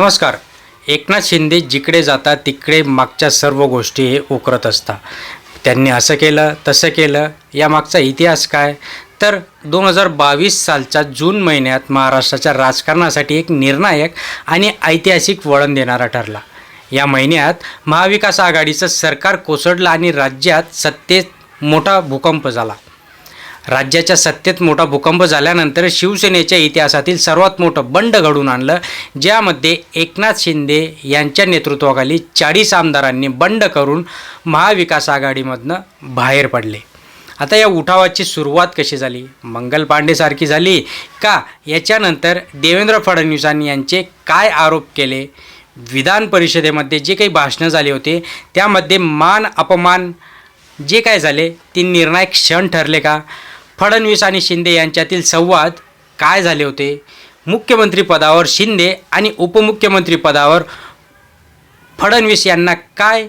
नमस्कार. एकनाथ शिंदे जिकडे जातात तिकडे मागच्या सर्व गोष्टी हे उकरत असतात. त्यांनी असं केलं तसं केलं. या मागचा इतिहास काय? तर दोन हजार बावीस सालच्या जून महिन्यात महाराष्ट्राच्या राजकारणासाठी एक निर्णायक आणि ऐतिहासिक वळण देणारा ठरला. या महिन्यात महाविकास आघाडीचं सरकार कोसळलं आणि राज्यात सत्तेत मोठा भूकंप झाला. राज्याच्या सत्तेत मोठा भूकंप झाल्यानंतर शिवसेनेच्या इतिहासातील सर्वात मोठं बंड घडून आणलं. ज्यामध्ये एकनाथ शिंदे यांच्या नेतृत्वाखाली चाळीस आमदारांनी बंड करून महाविकास आघाडीमधनं बाहेर पडले. आता या उठावाची सुरुवात कशी झाली? मंगल पांडेसारखी झाली का? याच्यानंतर देवेंद्र फडणवीसांनी यांचे काय आरोप केले? विधान परिषदेमध्ये जे काही भाषणं झाले होते त्यामध्ये मान अपमान जे काय झाले ते निर्णायक क्षण ठरले का? फडणवीस आणि शिंदे यांच्यातील संवाद काय झाले होते? मुख्यमंत्रीपदावर शिंदे आणि उपमुख्यमंत्रीपदावर फडणवीस यांना काय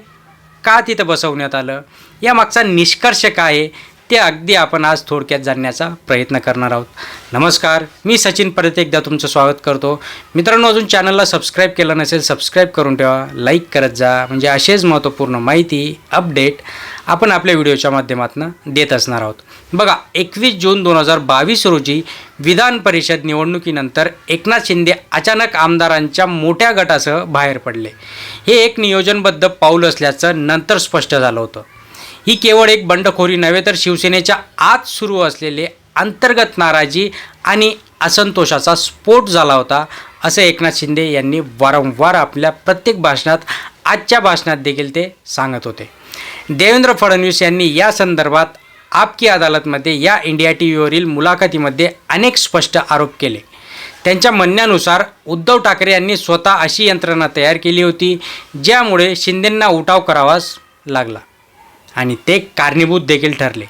का तिथं बसवण्यात आलं? या मागचा निष्कर्ष काय आहे? ते अगदी आपण आज थोडक्यात जाणण्याचा प्रयत्न करणार आहोत. नमस्कार मी सचिन परत एकदा तुमचं स्वागत करतो. मित्रांनो अजून चॅनलला सबस्क्राईब केलं नसेल सबस्क्राईब करून ठेवा. लाईक करत जा. म्हणजे असेच महत्त्वपूर्ण माहिती अपडेट आपण आपल्या व्हिडिओच्या माध्यमातून देत असणार आहोत. बघा एकवीस जून दोन हजार बावीस रोजी विधान परिषद निवडणुकीनंतर एकनाथ शिंदे अचानक आमदारांच्या मोठ्या गटासह बाहेर पडले. हे एक नियोजनबद्ध पाऊल असल्याचं नंतर स्पष्ट झालं होतं. ही केवळ एक बंडखोरी नव्हे तर शिवसेनेच्या आत सुरू असलेले अंतर्गत नाराजी आणि असंतोषाचा स्फोट झाला होता असं एकनाथ शिंदे यांनी वारंवार आपल्या प्रत्येक भाषणात आजच्या भाषणात देखील ते सांगत होते. देवेंद्र फडणवीस यांनी या संदर्भात आपकी अदालतमध्ये या इंडिया टी व्हीवरील मुलाखतीमध्ये अनेक स्पष्ट आरोप केले. त्यांच्या म्हणण्यानुसार उद्धव ठाकरे यांनी स्वतः अशी यंत्रणा तयार केली होती ज्यामुळे शिंदेंना उठाव करावाच लागला. आणि ते कारणीभूत देखील ठरले.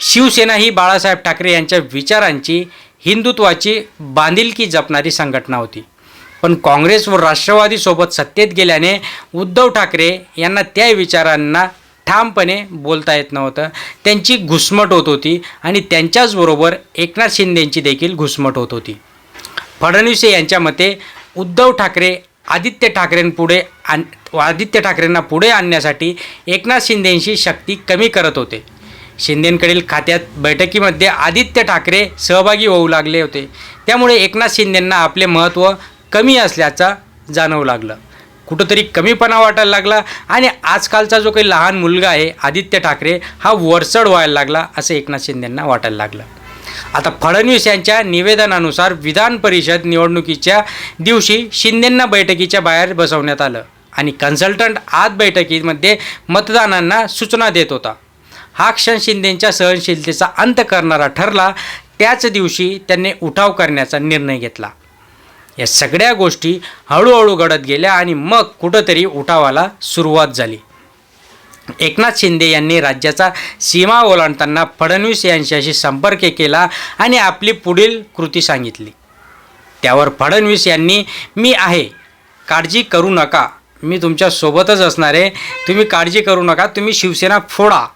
शिवसेना ही बाळासाहेब ठाकरे यांच्या विचारांची हिंदुत्वाची बांधिलकी जपणारी संघटना होती. पण काँग्रेस व राष्ट्रवादीसोबत सत्तेत गेल्याने उद्धव ठाकरे यांना त्या विचारांना ठामपणे बोलता येत नव्हतं. त्यांची घुसमट होत होती आणि त्यांच्याचबरोबर एकनाथ शिंदेंची देखील घुसमट होत होती. फडणवीस यांच्या मते उद्धव ठाकरे आदित्य ठाकरेंपुढे आण आदित्य ठाकरेंना पुढे आणण्यासाठी एकनाथ शिंदेंची शक्ती कमी करत होते. शिंदेंकडील खात्यात बैठकीमध्ये आदित्य ठाकरे सहभागी होऊ लागले होते. त्यामुळे एकनाथ शिंदेंना आपले महत्त्व कमी असल्याचा जाणवू लागलं. कुठंतरी कमीपणा वाटायला लागला आणि आजकालचा जो काही लहान मुलगा आहे आदित्य ठाकरे हा वरचढ व्हायला लागला असं एकनाथ शिंदेंना वाटायला लागलं. आता फडणवीस यांच्या निवेदनानुसार विधान परिषद निवडणुकीच्या दिवशी शिंदेंना बैठकीच्या बाहेर बसवण्यात आलं आणि कन्सल्टंट आत बैठकीमध्ये मतदानांना सूचना देत होता. हा क्षण शिंदेंच्या सहनशीलतेचा अंत करणारा ठरला. त्याच दिवशी त्यांनी उठाव करण्याचा निर्णय घेतला. या सगळ्या गोष्टी हळूहळू घडत गेल्या आणि मग कुठंतरी उठावाला सुरुवात झाली. एकनाथ शिंदे यांनी राज्याचा सीमा ओलांडताना फडणवीस यांच्याशी संपर्क केला आणि आपली पुढील कृती सांगितली. त्यावर फडणवीस यांनी मी आहे काळजी करू नका. मी तुमच्यासोबतच असणार आहे. तुम्ही काळजी करू नका. तुम्ही शिवसेना फोडा.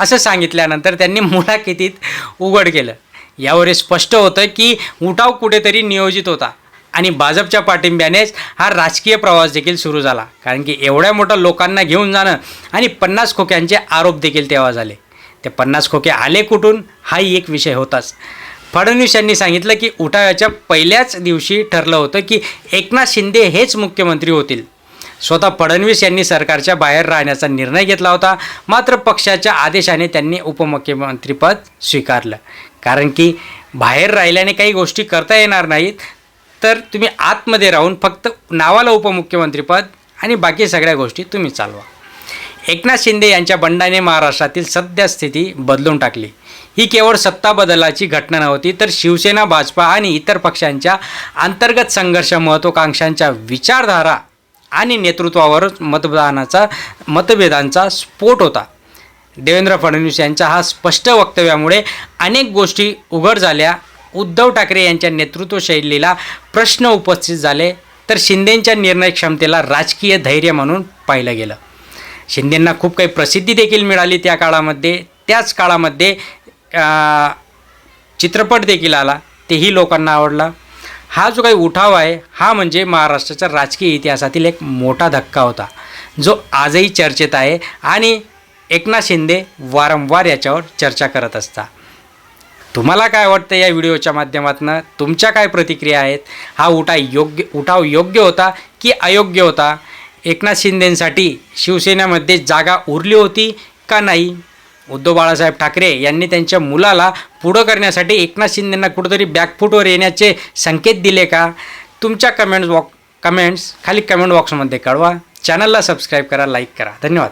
असं सांगितल्यानंतर त्यांनी मुलाखतीत उघड केलं. यावर हे स्पष्ट होतं की उठाव कुठेतरी नियोजित होता. आणि भाजपच्या पाठिंब्यानेच हा राजकीय प्रवास देखील सुरू झाला. कारण की एवढ्या मोठ्या लोकांना घेऊन जाणं आणि पन्नास खोक्यांचे आरोप देखील तेव्हा झाले. ते पन्नास खोके आले कुठून? हाही एक विषय होताच. फडणवीस यांनी सांगितलं की उठावाच्या पहिल्याच दिवशी ठरलं होतं की एकनाथ शिंदे हेच मुख्यमंत्री होतील. स्वतः फडणवीस यांनी सरकारच्या बाहेर राहण्याचा निर्णय घेतला होता. मात्र पक्षाच्या आदेशाने त्यांनी उपमुख्यमंत्रीपद स्वीकारलं. कारण की बाहेर राहिल्याने काही गोष्टी करता येणार नाहीत. तर तुम्ही आतमध्ये राहून फक्त नावाला उपमुख्यमंत्रीपद आणि बाकी सगळ्या गोष्टी तुम्ही चालवा. एकनाथ शिंदे यांच्या बंडाने महाराष्ट्रातील सद्यस्थिती बदलून टाकली. ही केवळ सत्ता बदलाची घटना नव्हती तर शिवसेना भाजपा आणि इतर पक्षांच्या अंतर्गत संघर्ष महत्त्वाकांक्षांच्या विचारधारा आणि नेतृत्वावरच मतदानाचा मतभेदांचा स्फोट होता. देवेंद्र फडणवीस यांच्या हा स्पष्ट वक्तव्यामुळे अनेक गोष्टी उघड झाल्या उद्धव ठाकरे यांच्या नेतृत्व शैलीला प्रश्न उपस्थित झाले तर शिंदेंच्या निर्णय क्षमतेला राजकीय धैर्य म्हणून पाहिलं गेलं. शिंदेंना खूप काही प्रसिद्धी देखील मिळाली त्या काळामध्ये. त्याच काळामध्ये चित्रपट देखील आला. तेही लोकांना आवडला. हा जो काही उठाव आहे हा म्हणजे महाराष्ट्राच्या राजकीय इतिहासातील एक मोठा धक्का होता. जो आजही चर्चेत आहे आणि एकनाथ शिंदे वारंवार याच्यावर चर्चा करत असता तुम्हाला काय वाटतं या व्हिडिओच्या माध्यमातून? तुमच्या काय प्रतिक्रिया आहेत? हा उठा योग्य उठाव योग्य होता की अयोग्य होता? एकनाथ शिंदेंसाठी शिवसेनेमध्ये जागा उरली होती का नाही? उद्धव बाळासाहेब ठाकरे यांनी त्यांच्या मुलाला पुढं करण्यासाठी एकनाथ शिंदेंना कुठंतरी बॅकफूटवर येण्याचे संकेत दिले का? तुमच्या कमेंट्स बॉक्स कमेंट्स खाली कमेंट बॉक्समध्ये कळवा. चॅनलला सबस्क्राईब करा लाईक करा. धन्यवाद.